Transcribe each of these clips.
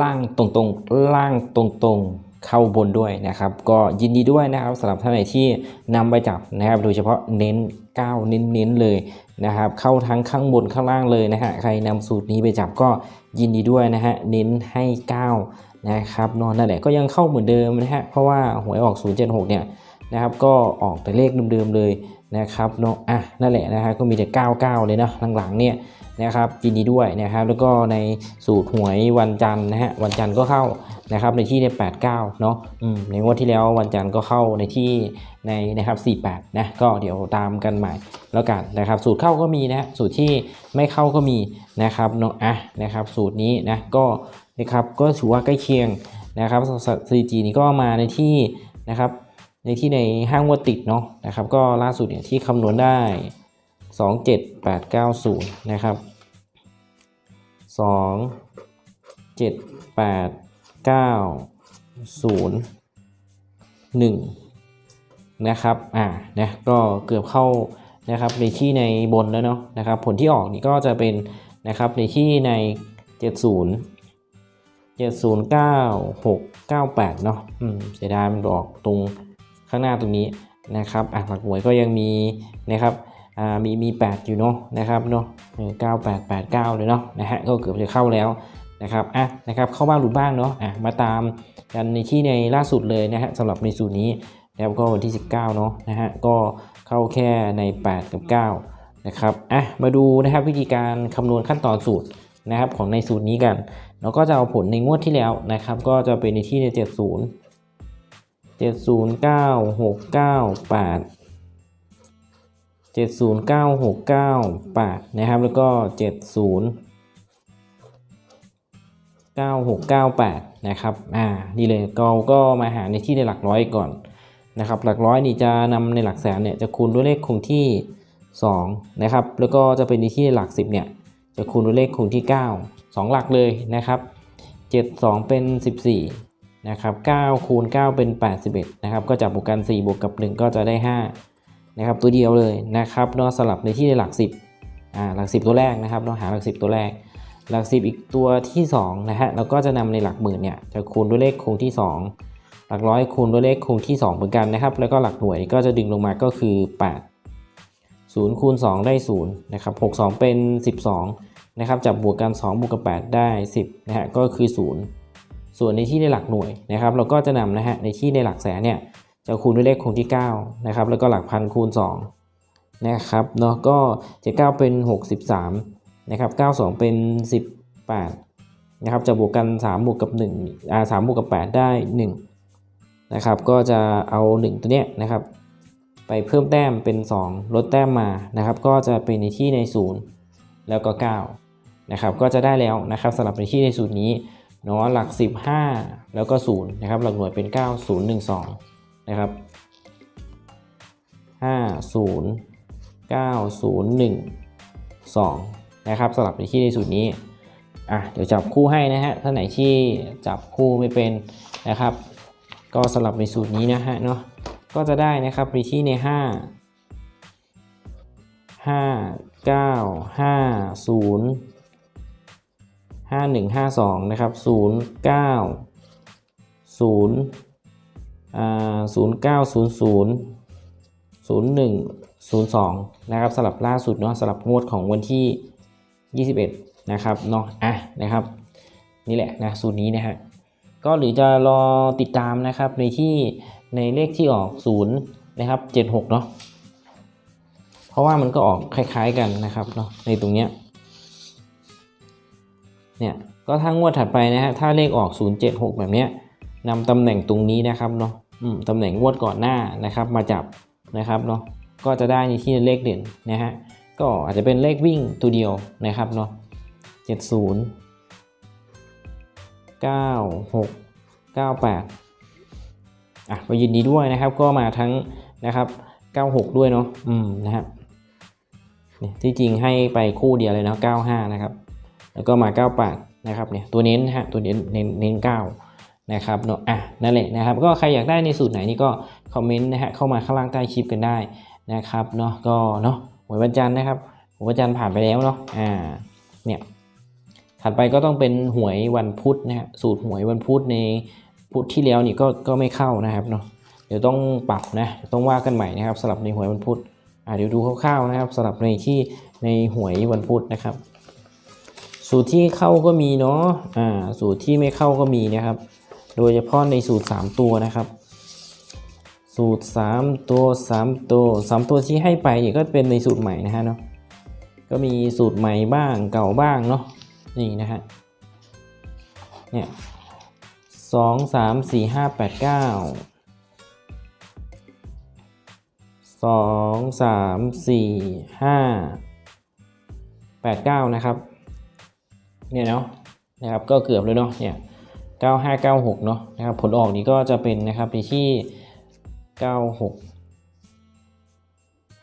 ล่างตรงๆ ล่างตรงๆ เข้าบนด้วยนะครับ ก็ยินดีด้วยนะครับสำหรับท่านไหนที่นำไปจับนะครับ โดยเฉพาะเน้น9เน้นๆเลยนะครับ เข้าทั้งข้างบนข้างล่างเลยนะฮะใครนำสูตรนี้ไปจับก็ยินดีด้วยนะฮะเน้นให้9นะครับนอนนั่นแหละก็ยังเข้าเหมือนเดิมนะฮะเพราะว่าหวยออก 076 เนี่ยนะครับ ก็ออกแต่เลขเดิมๆเลยนะครับเนาะอะนั่นแหละนะฮะก็มีแต่ 99 เลยนะหลังๆเนี่ย นะครับยินดีด้วยนะครับ แล้วก็ในสูตรหวยวันจันทร์นะฮะวันจันทร์ก็เข้านะครับในที่ใน 89 เนาะในงวดที่แล้ววันจันทร์ก็เข้าในที่ในนะครับ 48 นะ ก็เดี๋ยวตามกันใหม่แล้วกันนะครับ สูตรเข้าก็มีนะสูตรที่ไม่เข้าก็มีนะครับเนาะอะนะครับ สูตรนี้นะก็นะครับก็ถือว่าใกล้เคียงนะครับสถิตินี้ก็มาในที่นะครับในที่ในห้างงวดติดเนาะนะครับ ก็ล่าสุดเนี่ยที่คำนวณได้ 27890 นะครับ 2 7 8 9 0 1นะครับ อ่านะก็เกือบเข้านะครับในที่ในบนแล้วเนาะนะครับ ผลที่ออกนี่ก็จะเป็นนะครับในที่ใน 70 70 9 6 98 เนาะอืมเสียดายมันออกตรงข้างหน้าตรงนี้นะครับอะหลักหวยก็ยังมีนะครับ มีมี 8 อยู่เนาะนะครับเนาะเก้าแปดแปดเก้าเลยเนาะนะฮะก็เกือบจะเข้าแล้วนะครับอะนะครับเข้าบ้างหลุดบ้างเนาะอะมาตามกันในที่ในล่าสุดเลยนะฮะสำหรับในสูตรนี้นะครับก็วันที่ 19เนาะนะฮะก็เข้าแค่ใน 8 กับ 9 นะครับอะมาดูนะครับวิธีการคำนวณขั้นตอนสูตรนะครับของในสูตรนี้กันแล้วก็จะเอาผลในงวดที่แล้วนะครับ ก็จะเป็นในที่ใน 70 70 9 6 9 8 70968 นะครับ แล้วก็ 709698 นะครับ อ่า นี่เลยเราก็มาหาในที่ในหลักร้อยก่อนนะครับ หลักร้อยนี่จะนำในหลักแสนเนี่ยจะคูณด้วยเลขคงที่ 2 นะครับ แล้วก็จะเป็นในที่ในหลัก 10 เนี่ยจะคูณด้วยเลขคงที่ 9 2 หลักเลยนะครับ 72 เป็น 14 นะครับ 9 คูณ 9 เป็น 81 นะครับ ก็จับบวกกัน 4 บวกกับ 1 ก็จะได้ 5 นะครับตัวเดียวเลยนะครับเนาะสลับในที่ในหลัก 10อ่าหลัก 10 ตัวแรกนะครับเราหาหลัก 10 ตัวแรก หลัก 10 อีกตัวที่2นะฮะเราก็จะนำในหลักหมื่นเนี่ยจะคูณด้วยเลขคงที่ 2 หลักร้อยคูณด้วยเลขคงที่ 2 เหมือนกันนะครับ แล้วก็หลักหน่วยก็จะดึงลงมาก็คือ 8 0คูณ2ได้0นะครับ6 2 เป็น 12นะครับจับบวกกัน2บวกกับ 8 ได้ 10นะฮะก็คือ 0 ส่วนในที่ในหลักหน่วยนะครับ เราก็จะนำนะฮะในที่ในหลักแสนเนี่ย จะคูณด้วยเลขคงที่9นะครับแล้วก็หลักพันคูณ2นะครับเนาะก็ 79 เป็น 63นะครับ92 เป็น 18นะครับจะบวกกัน 3 บวกกับ1อ่า3บวกกับ 8 ได้1นะครับก็จะเอา 1 ตัวเนี้ยนะครับไปเพิ่มแต้มเป็น 2 ลดแต้มมานะครับก็จะเป็นในที่ใน 0 แล้วก็9นะครับก็จะได้แล้วนะครับสำหรับในที่ในสูตรนี้เนาะหลัก 15 แล้วก็0นะครับหลักหน่วยเป็น 9 0 1 2 นะครับ5 0 9 0 1 2นะครับสำหรับในที่ในสูตรนี้อะเดี๋ยวจับคู่ให้นะฮะท่านไหนที่จับคู่ไม่เป็นนะครับ ก็สลับในสูตรนี้นะฮะเนาะก็จะได้นะครับในที่ใน 5 5 9 5 0 5 1 5 2นะครับ0 9 0 อ่า0 9 0 0 0 1 0 2นะครับสลับล่าสุดเนาะสลับงวดของวันที่ 21 นะครับเนาะอะนะครับ นี่แหละนะสูตรนี้นะฮะก็หรือจะรอติดตามนะครับในที่ในเลขที่ออก0นะครับ76เนาะเพราะว่ามันก็ออกคล้ายๆกันนะครับเนาะในตรงเนี้ยเนี่ยก็ถ้างวดถัดไปนะฮะถ้าเลขออก 076 แบบเนี้ยนำตำแหน่งตรงนี้นะครับเนาะ ตำแหน่งงวดก่อนหน้านะครับ มาจับนะครับเนาะก็จะได้ในที่เลขเด่นนะฮะก็อาจจะเป็นเลขวิ่งตัวเดียวนะครับเนาะ70 9 6 98อะไปยินดีด้วยนะครับ ก็มาทั้งนะครับ96ด้วยเนาะอืมนะครับนี่ที่จริงให้ไปคู่เดียวเลยเนาะ95นะครับ แล้วก็มา98นะครับเนี่ยตัวเน้นนะฮะตัวเน้นเน้นเน้นเก้า นะครับเนาะอะนั่นแหละนะครับ ก็ใครอยากได้ในสูตรไหนนี่ก็คอมเมนต์นะฮะเข้ามาข้างล่างใต้คลิปกันได้นะครับเนาะก็เนาะหวยวันจันทร์นะครับหวยวันจันทร์ผ่านไปแล้วเนาะอ่าเนี่ยถัดไปก็ต้องเป็นหวยวันพุธนะฮะสูตรหวยวันพุธในพุธที่แล้วนี่ก็ก็ไม่เข้านะครับเนาะเดี๋ยวต้องปรับนะต้องว่ากันใหม่นะครับสำหรับในหวยวันพุธอ่าเดี๋ยวดูคร่าวๆนะครับสำหรับในที่ในหวยวันพุธนะครับ สูตรที่เข้าก็มีเนาะอ่าสูตรที่ไม่เข้าก็มีนะครับ โดยเฉพาะในสูตร 3 ตัวนะครับ สูตร 3 ตัว 3 ตัว 3 ตัวที่ให้ไปเนี่ยก็เป็นในสูตรใหม่นะฮะเนาะก็มีสูตรใหม่บ้างเก่าบ้างเนาะนี่นะฮะเนี่ยสองสามสี่ห้าแปดเก้าสองสามสี่ห้าแปดเก้านะครับเนี่ยเนาะนะครับก็เกือบเลยเนาะเนี่ย 9596 เนาะนะครับผลออกนี้ก็จะเป็นนะครับในที่ 96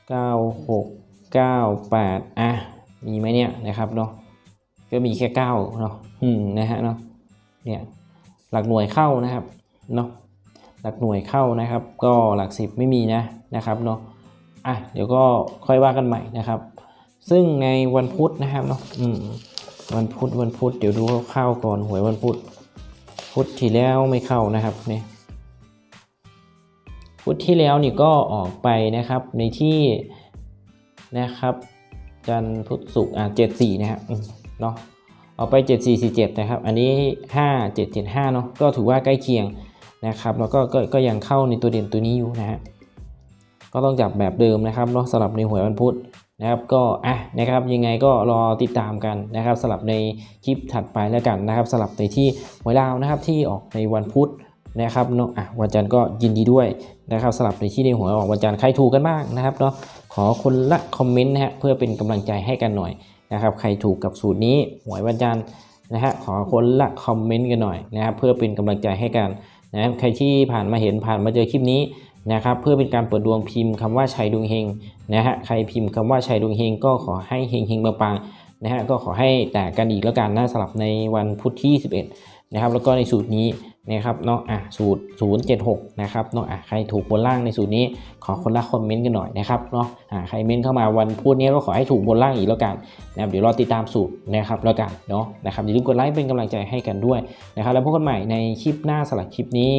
96 98 อะ มีไหมเนี่ยนะครับเนาะก็มีแค่9เนาะอืมนะฮะเนาะเนี่ยหลักหน่วยเข้านะครับเนาะหลักหน่วยเข้านะครับ ก็หลักสิบไม่มีนะนะครับเนาะอะเดี๋ยวก็ค่อยว่ากันใหม่นะครับ ซึ่งในวันพุธนะครับเนาะอืมวันพุธวันพุธเดี๋ยวดูคร่าวๆก่อนหวยวันพุธ พุธที่แล้วไม่เข้านะครับเนี่ยพุธที่แล้วนี่ก็ออกไปนะครับในที่นะครับจันพุทธศุกอะเจ็ดสี่นะครับเนาะออกไปเจ็ดสี่สี่เจ็ดนะครับ อันนี้ห้าเจ็ดเจ็ดห้าเนาะก็ถือว่าใกล้เคียงนะครับ แล้วก็ก็ก็ยังเข้าในตัวเด่นตัวนี้อยู่นะฮะก็ต้องจับแบบเดิมนะครับเนาะสำหรับในหวยวันพุธ นะครับก็อะนะครับยังไงก็รอติดตามกันนะครับสลับในคลิปถัดไปแล้วกันนะครับสลับในที่หวยลาวนะครับที่ออกในวันพุธนะครับเนาะอะวันจันทร์ก็ยินดีด้วยนะครับสลับในที่ในหวยออกวันจันทร์ใครถูกกันบ้างนะครับเนาะขอคนละคอมเมนต์นะฮะเพื่อเป็นกำลังใจให้กันหน่อยนะครับใครถูกกับสูตรนี้หวยวันจันทร์นะฮะขอคนละคอมเมนต์กันหน่อยนะครับเพื่อเป็นกำลังใจให้กันนะครับใครที่ผ่านมาเห็นผ่านมาเจอคลิปนี้ นะครับเพื่อเป็นการเปิดดวงพิมพ์คำว่าชัยดวงเฮงนะฮะใครพิมพ์คำว่าชัยดวงเฮงก็ขอให้เฮงเฮงๆปังนะฮะก็ขอให้แตกกันอีกแล้วกันนะสำหรับในวันพุธที่11นะครับแล้วก็ในสูตรนี้นะครับเนาะอะสูตร 076นะครับเนาะอะใครถูกบนล่างในสูตรนี้ขอคนละคอมเมนต์กันหน่อยนะครับเนาะอะใครเมนต์เข้ามาวันพุธนี้ก็ขอให้ถูกบนล่างอีกแล้วกันนะครับเดี๋ยวรอติดตามสูตรนะครับแล้วกันเนาะนะครับอย่าลืมกดไลค์เป็นกำลังใจให้กันด้วยนะครับแล้วพบกันใหม่ในคลิปหน้าสำหรับคลิปนี้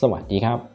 สวัสดีครับ